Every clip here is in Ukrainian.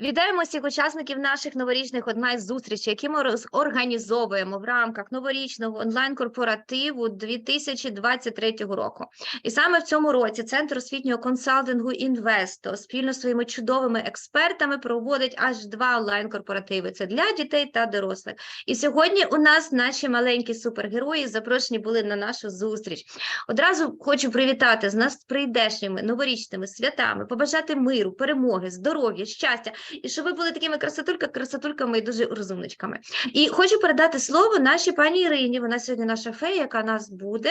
Вітаємо всіх учасників наших новорічних онлайн зустрічей, які ми організовуємо в рамках новорічного онлайн корпоративу 2023 року. І саме в цьому році Центр освітнього консалтингу Інвесто спільно з своїми чудовими експертами проводить аж два онлайн корпоративи. Це для дітей та дорослих. І сьогодні у нас наші маленькі супергерої запрошені були на нашу зустріч. Одразу хочу привітати з нас прийдешніми новорічними святами, побажати миру, перемоги, здоров'я, щастя, і щоб ви були такими красотульками, красотульками і дуже розумничками. І хочу передати слово нашій пані Ірині. Вона сьогодні наша фея, яка нас буде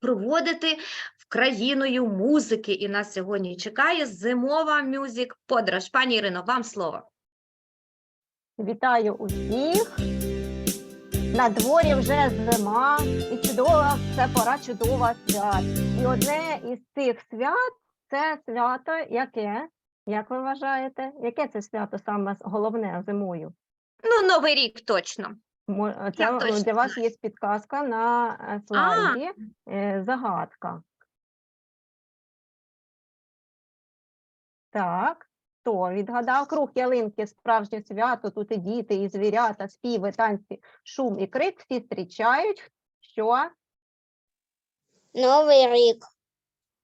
проводити в країною музики. І нас сьогодні чекає зимова мюзик подорож. Пані Ірино, вам слово. Вітаю усіх. На дворі вже зима і чудова, це пора чудова свят. І одне із цих свят це свято яке? Як ви вважаєте? Яке це свято саме головне зимою? Ну, новий рік точно. Мо- Це Я е, точно для вас є підказка на е, слайді. е, Загадка. Так, хто відгадав круг ялинки, справжнє свято, тут і діти, і звірята, співи, танці, шум і крик всі зустрічають. Що? Новий рік.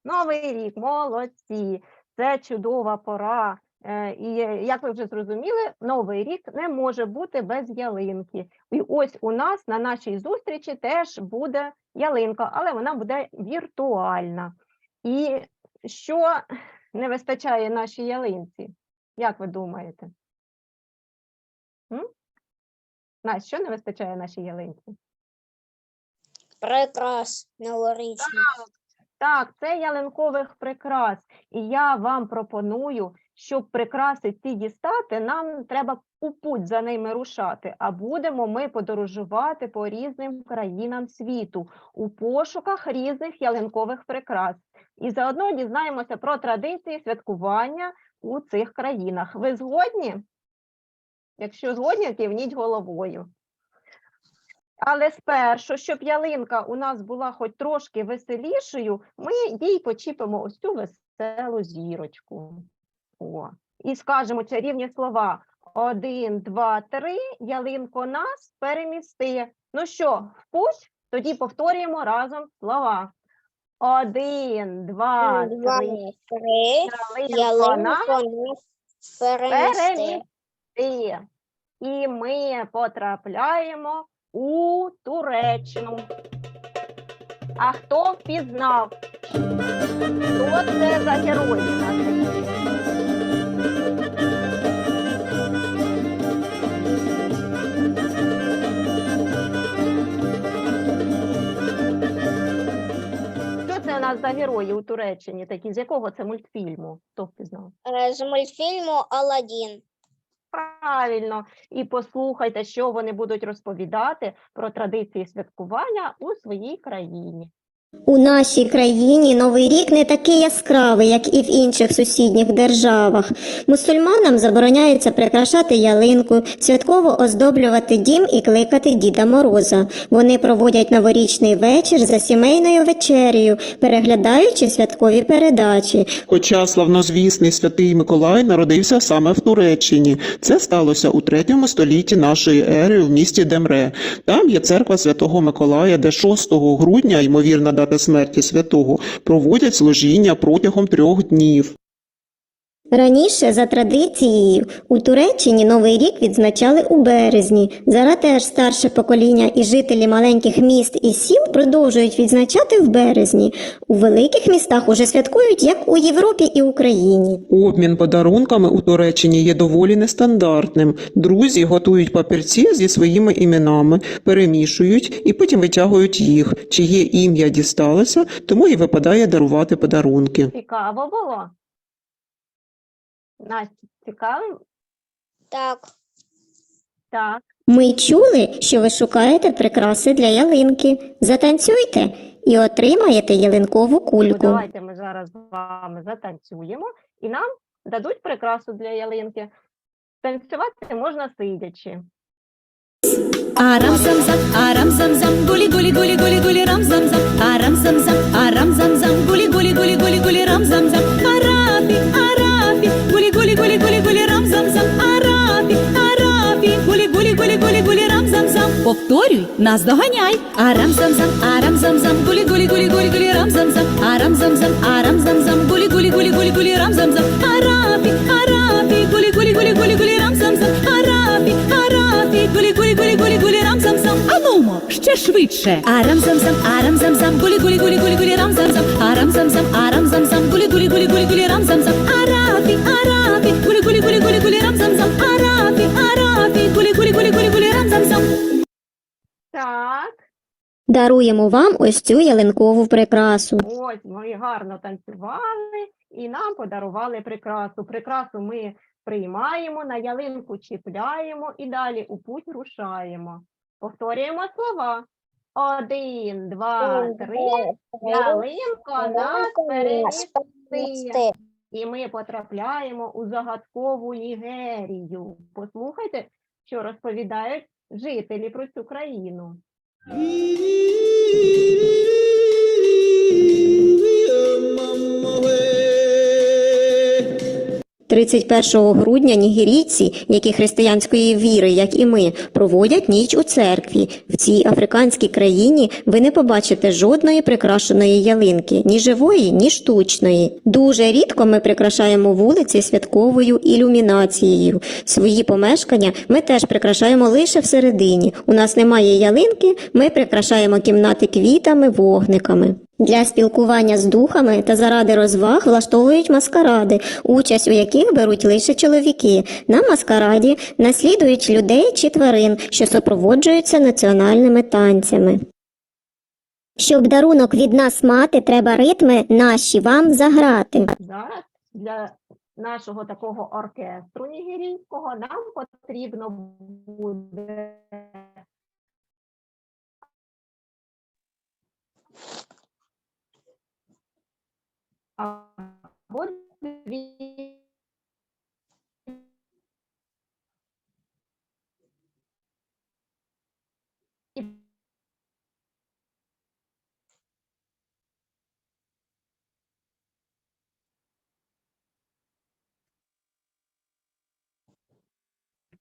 Новий рік, молодці. Це чудова пора. Е, І е, як ви вже зрозуміли, новий рік не може бути без ялинки. І ось у нас на нашій зустрічі теж буде ялинка, але вона буде віртуальна. І що не вистачає нашій ялинці? Як ви думаєте? М? Настя, що не вистачає нашій ялинці? Прикрас новорічний. Так, це ялинкових прикрас. І я вам пропоную, щоб прикраси ці дістати, нам треба у путь за ними рушати. А будемо ми подорожувати по різним країнам світу у пошуках різних ялинкових прикрас. І заодно дізнаємося про традиції святкування у цих країнах. Ви згодні? Якщо згодні, кивніть головою. Але спершу, щоб ялинка у нас була хоч трошки веселішою, ми їй почіпимо ось цю веселу зірочку. О. І скажемо чарівні слова: один, два, три, ялинко нас перемісти. Ну що, в путь? Тоді повторюємо разом слова. Один, два, Два, три, три. ялинко нас перенести. перемісти. І ми потрапляємо у Туреччину. А хто впізнав? Хто це за герої? Що це у нас за герої у Туреччині? Такі з якого це мультфільму? Хто впізнав? Е, З мультфільму Аладдін. Правильно, і послухайте, що вони будуть розповідати про традиції святкування у своїй країні. У нашій країні Новий рік не такий яскравий, як і в інших сусідніх державах. Мусульманам забороняється прикрашати ялинку, святково оздоблювати дім і кликати Діда Мороза. Вони проводять новорічний вечір за сімейною вечерею, переглядаючи святкові передачі. Хоча славнозвісний святий Миколай народився саме в Туреччині. Це сталося у третьому столітті нашої ери в місті Демре. Там є церква Святого Миколая, де 6 грудня, ймовірна дата смерті святого, проводять служіння протягом трьох днів. Раніше, за традицією, у Туреччині Новий рік відзначали у березні. Зараз теж старше покоління і жителі маленьких міст і сіл продовжують відзначати в березні. У великих містах уже святкують, як у Європі і Україні. Обмін подарунками у Туреччині є доволі нестандартним. Друзі готують папірці зі своїми іменами, перемішують і потім витягують їх. Чиє ім'я дісталося, тому і випадає дарувати подарунки. Цікаво було? Настя, цікаво? Так. Так. Ми чули, що ви шукаєте прикраси для ялинки. Затанцюйте і отримаєте ялинкову Ну, кульку. давайте ми зараз з вами затанцюємо, і нам дадуть прикрасу для ялинки. Танцювати можна сидячи. Арам зам зам, арам зам зам, гули гули гули гулі, гулі, гулі, гулі, рам зам зам арабі, арабі, гулі, гулі, гулі, гулі, гулі, рам зам зам. Повторюй, нас доганяй. Арам зам зам, арам зам зам, гулі, гулі, гулі, гулі, гулі, рам зам зам, арам зам зам, арам зам зам, гулі, гулі, гулі, гулі, гулі, рам зам зам. Арабі, арабі, гулі, гулі, гулі, гулі, гулі, рам зам зам. Арабі, арабі, гулі, гулі, гулі, гулі, гулі, рам зам зам. Анумо, ще швидше. Арам зам зам, арам зам зам, гулі, гулі, гулі, гулі, гулі, рам зам зам, арам зам зам, арам зам зам, гулі, гулі, гулі, гулі, гулі, рам зам зам арапі, арапі, гулі гулі гулі гулі гулі рам зам зам, арапі, арапі, гулі гулі гулі гулі гулі рам зам зам. Так, Даруємо вам ось цю ялинкову прикрасу. ось ми гарно танцювали і нам подарували прикрасу. Прикрасу ми приймаємо, на ялинку чіпляємо і далі у путь рушаємо. Повторюємо слова. Один, два, три. Ялинка нас перемістила. І ми потрапляємо у загадкову Нігерію. Послухайте, що розповідають жителі про цю країну. 31 грудня нігерійці, які християнської віри, як і ми, проводять ніч у церкві. В цій африканській країні ви не побачите жодної прикрашеної ялинки, ні живої, ні штучної. Дуже рідко ми прикрашаємо вулиці святковою ілюмінацією. Свої помешкання ми теж прикрашаємо лише всередині. У нас немає ялинки, ми прикрашаємо кімнати квітами, вогниками. Для спілкування з духами та заради розваг влаштовують маскаради, участь у яких беруть лише чоловіки. На маскараді наслідують людей чи тварин, що супроводжуються національними танцями. Щоб дарунок від нас мати, треба ритми наші вам заграти. Зараз для нашого такого оркестру нігерійського нам потрібно буде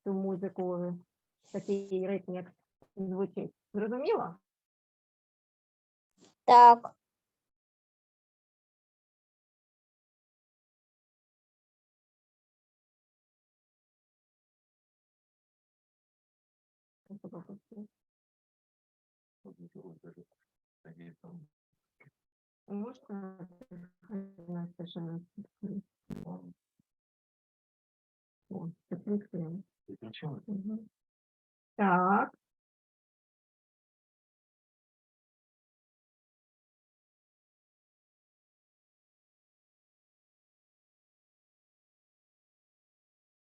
цю музику в такий ритм, як звучить. Зрозуміло? Так, Можна Настя, ще раз відкрити? О, це прикрив. Мгм. Так.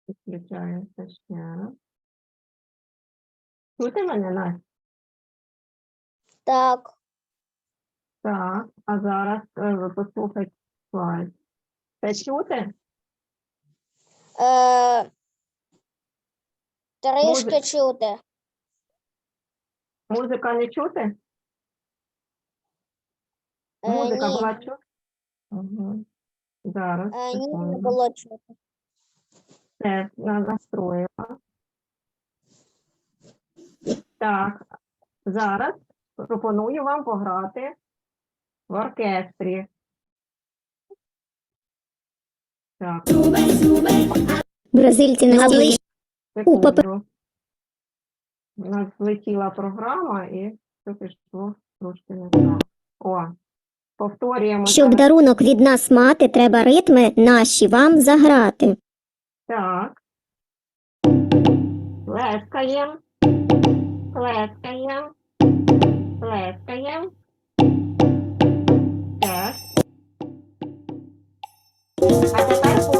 Включається ще раз. Чути мене, Настя? так, Так, а зараз е, послухайте слайд. Це чути? е, трішки Музик- чути. Музика не чути? Е, Музика ні, була чути? Угу. Зараз. е, ні, не секунду. було чути. Все, на- настроїла. Так, зараз пропоную вам пограти в оркестрі. Так, Бразильці настільки У, секунду. У нас злетіла програма і все пішло трошки не так. О, повторюємо. Щоб зараз. дарунок від нас мати, треба ритми наші вам заграти. Так. Плескаєм. Плескаєм. Плескаєм. Так. А тепер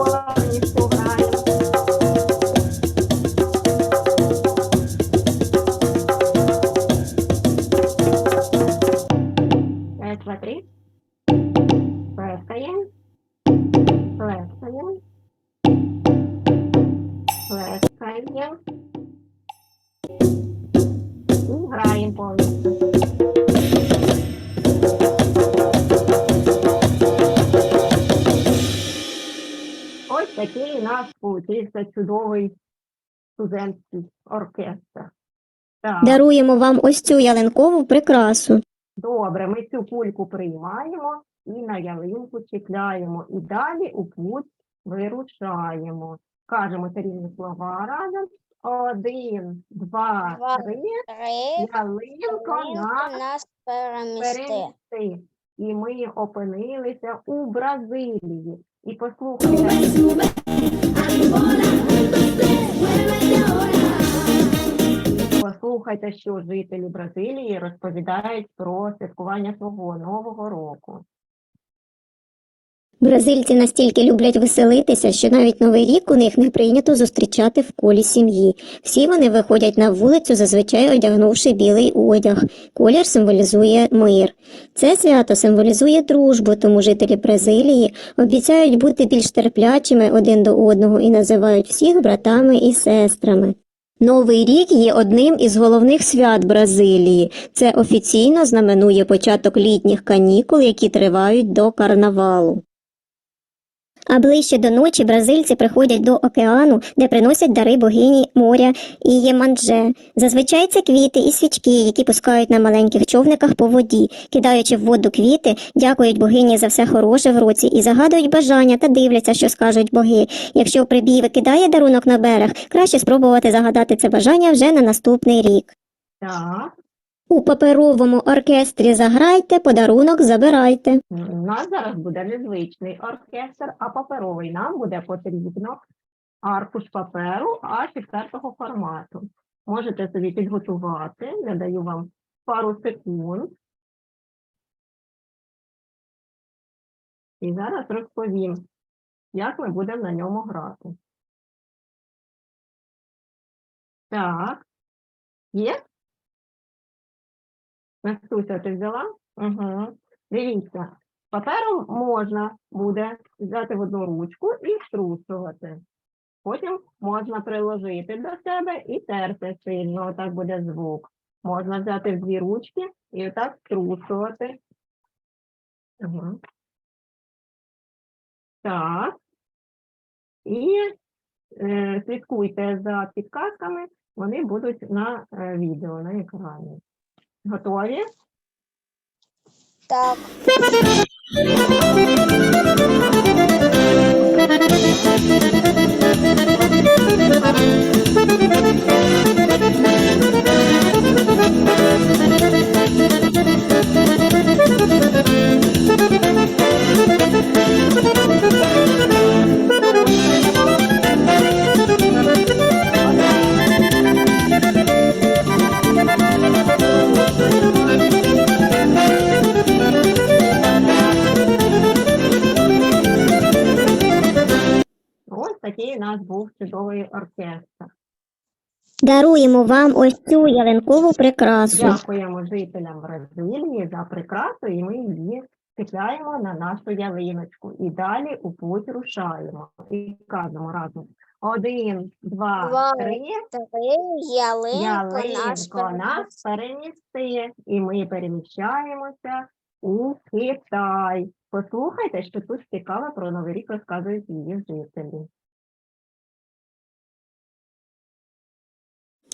студентський оркестр. Так, Даруємо вам ось цю ялинкову прикрасу. добре, ми цю кульку приймаємо і на ялинку чіпляємо. І далі у путь вирушаємо. Кажемо рівні слова разом. Один, два, Два, три. Три. Ялинка Ялинка нас нас перемісти. перемісти. І ми опинилися у Бразилії. І послухайте, послухайте, що жителі Бразилії розповідають про святкування свого нового року. Бразильці настільки люблять веселитися, що навіть новий рік у них не прийнято зустрічати в колі сім'ї. Всі вони виходять на вулицю, зазвичай одягнувши білий одяг. Колір символізує мир. Це свято символізує дружбу, тому жителі Бразилії обіцяють бути більш терплячими один до одного і називають всіх братами і сестрами. Новий рік є одним із головних свят Бразилії. Це офіційно знаменує початок літніх канікул, які тривають до карнавалу. А ближче до ночі бразильці приходять до океану, де приносять дари богині моря і Ємандже. Зазвичай це квіти і свічки, які пускають на маленьких човниках по воді, кидаючи в воду квіти, дякують богині за все хороше в році і загадують бажання та дивляться, що скажуть боги. Якщо прибій викидає дарунок на берег, краще спробувати загадати це бажання вже на наступний рік. Так, У паперовому оркестрі заграйте, подарунок забирайте. у нас зараз буде незвичний оркестр, а паперовий нам буде потрібно аркуш паперу А4 формату. Можете собі підготувати, я даю вам пару секунд. І зараз розповім, як ми будемо на ньому грати. Так. Є? Настуся, ти взяла? Угу. Дивіться, папером можна буде взяти в одну ручку і струсувати. Потім можна приложити до себе і терти сильно, отак буде звук. Можна взяти в дві ручки і отак струсувати. Угу. Так. І е, слідкуйте за підказками, вони будуть на е, відео, на екрані. Готові? Так. Ось нас був чудовий оркестр. Даруємо вам ось цю ялинкову прикрасу. Дякуємо жителям Бразилії за прикрасу, і ми її чіпляємо на нашу ялиночку. І далі у путь рушаємо. І кажемо разом. Один, два, Два, три. Три. Ялинка нас Ялинко нас перемісти. І ми переміщаємося у Китай. Послухайте, що тут цікаве про Новий рік розказують її жителі.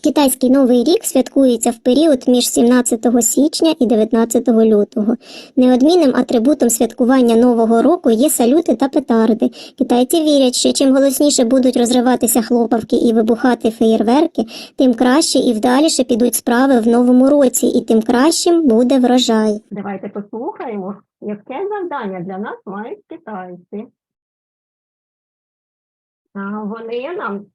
Китайський новий рік святкується в період між 17 січня і 19 лютого. Неодмінним атрибутом святкування нового року є салюти та петарди. Китайці вірять, що чим голосніше будуть розриватися хлопавки і вибухати феєрверки, тим краще і вдаліше підуть справи в новому році, і тим кращим буде врожай. Давайте послухаємо, яке завдання для нас мають китайці. Вони нам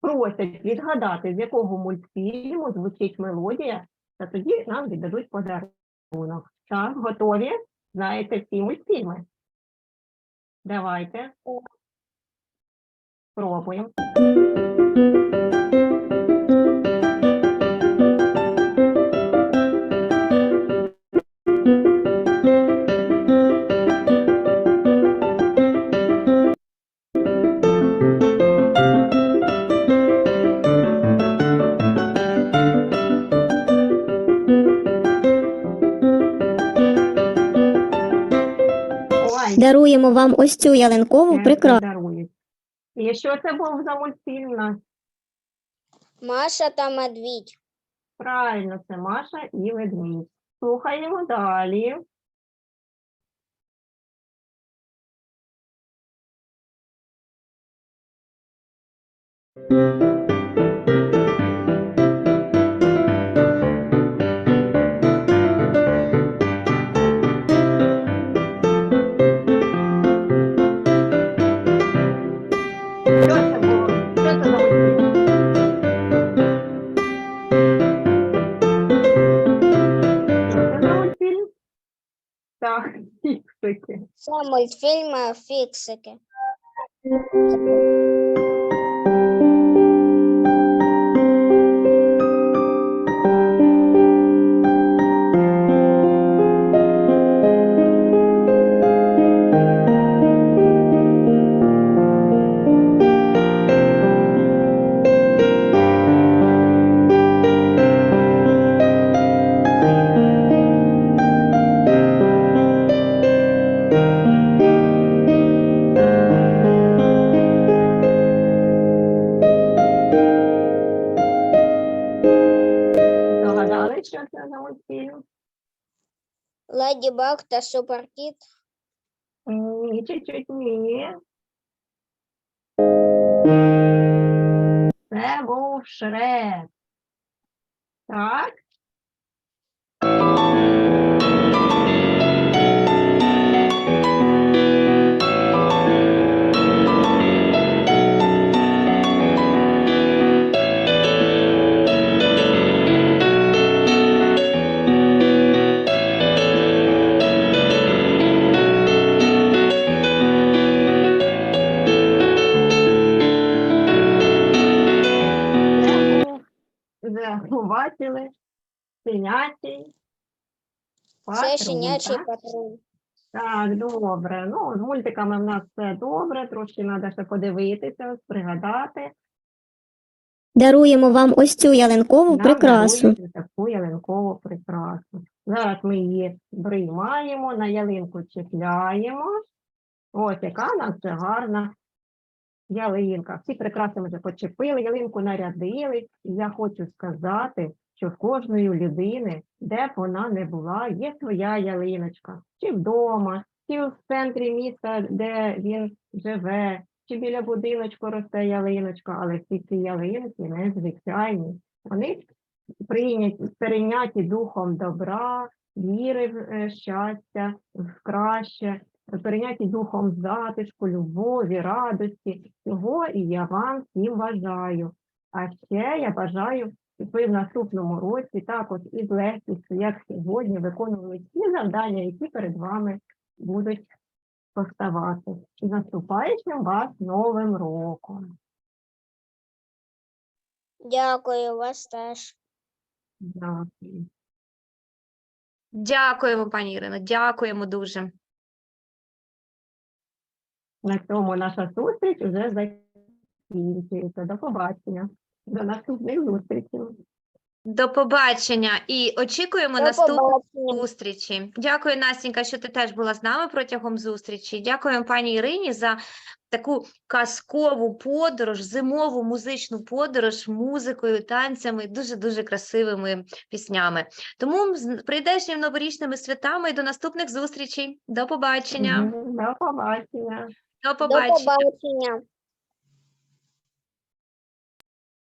просять відгадати, з якого мультфільму звучить мелодія, та тоді нам віддадуть подарунок. Так, готові? Знаєте всі мультфільми? Давайте. Пробуємо. Даруємо вам ось цю ялинкову як прикрасу. І що це був за мультфільм нас? Маша та медвідь. Правильно, це Маша і ведмідь. Слухаємо далі. Що фіксики. Це Баг та Суперкіт. Ні, чуть-чуть ні. Це був Шрек. Так? Патруль, щенячий так? патруль. Так, добре. Ну, з мультиками в нас все добре, трошки треба ще подивитися, пригадати. Даруємо вам ось цю ялинкову Нам прикрасу. дарують таку ялинкову прикрасу. Зараз ми її приймаємо, на ялинку чіпляємо. Ось яка у нас це гарна ялинка. Всі прикраси ми вже почепили, ялинку нарядили. І я хочу сказати, що в кожної людини, де б вона не була, є своя ялиночка. Чи вдома, чи в центрі міста, де він живе, чи біля будиночку росте ялиночка, але всі ці ялинки незвичайні. Вони прийняті, перейняті духом добра, віри в е, щастя, в краще, перейняті духом затишку, любові, радості. Цього і я вам всім бажаю. А ще я бажаю, ви в наступному році також із легкістю, як сьогодні, виконували ті завдання, які перед вами будуть поставати. І наступаючим вас Новим роком. Дякую вас теж. Дякую. Дякуємо, пані Ірино, дякуємо дуже. На цьому наша зустріч вже закінчується. До побачення. До наступних зустрічей. До побачення і очікуємо До наступної побачення. зустрічі. Дякую, Настенька, що ти теж була з нами протягом зустрічі. Дякуємо пані Ірині за таку казкову подорож, зимову музичну подорож музикою, танцями, дуже-дуже красивими піснями. Тому з прийдешніми новорічними святами і до наступних зустрічей. До побачення. До побачення. До До побачення. побачення.